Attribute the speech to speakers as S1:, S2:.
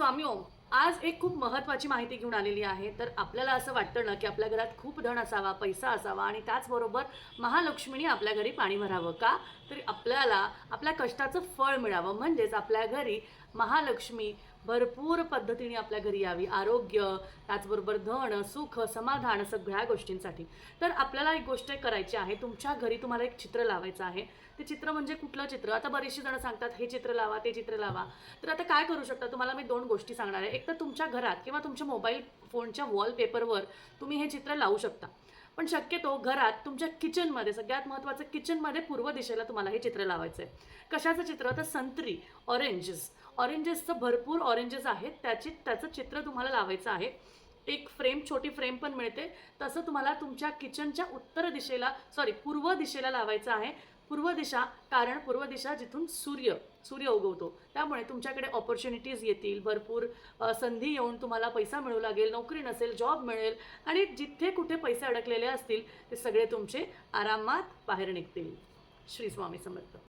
S1: स्वामी ओम आज एक खूप महत्त्वाची माहिती घेऊन आलेली आहे. तर आपल्याला असं वाटतं ना की आपल्या घरात खूप धन असावा पैसा असावा आणि त्याचबरोबर महालक्ष्मीने आपल्या घरी पाणी भरावं का? तरी आपल्याला आपल्या कष्टाचं फळ मिळावं. म्हणजेच आपल्या घरी महालक्ष्मी भरपूर पद्धतीने आपल्या घरी यावी. आरोग्य त्याचबरोबर धन सुख समाधान सगळ्या गोष्टींसाठी. तर आपल्याला एक गोष्ट करायची आहे. तुमच्या घरी तुम्हाला एक चित्र लावायचं आहे. ते चित्र म्हणजे कुठलं चित्र? आता बरेचशी जणं सांगतात हे चित्र लावा ते चित्र लावा. तर आता काय करू शकता? तुम्हाला मी दोन गोष्टी सांगणार आहे. एक तर तुमच्या घरात किंवा तुमच्या मोबाईल फोनच्या वॉलपेपरवर तुम्ही हे चित्र लावू शकता. पण शक्यतो घरात तुमच्या किचनमध्ये सगळ्यात महत्त्वाचं किचनमध्ये पूर्व दिशेला तुम्हाला हे चित्र लावायचं आहे कशाचं चित्र? तर संत्री ऑरेंजेस ऑरेंजेसचं भरपूर ऑरेंजेस आहेत. त्याची त्याचं चित्र तुम्हाला लावायचं आहे. एक फ्रेम छोटी फ्रेम पण मिळते. तसं तुम्हाला तुमच्या किचनच्या उत्तर दिशेला सॉरी पूर्व दिशेला लावायचं आहे. पूर्व दिशा कारण पूर्व दिशा जिथून सूर्य सूर्य उगवतो. त्यामुळे तुमच्याकडे ऑपॉर्च्युनिटीज येतील भरपूर संधी येऊन तुम्हाला पैसा मिळू लागेल नोकरी नसेल जॉब मिळेल आणि जिथे कुठे पैसे अडकलेले असतील ते सगळे तुमचे आरामात बाहेर निघतील. श्री स्वामी समर्थ.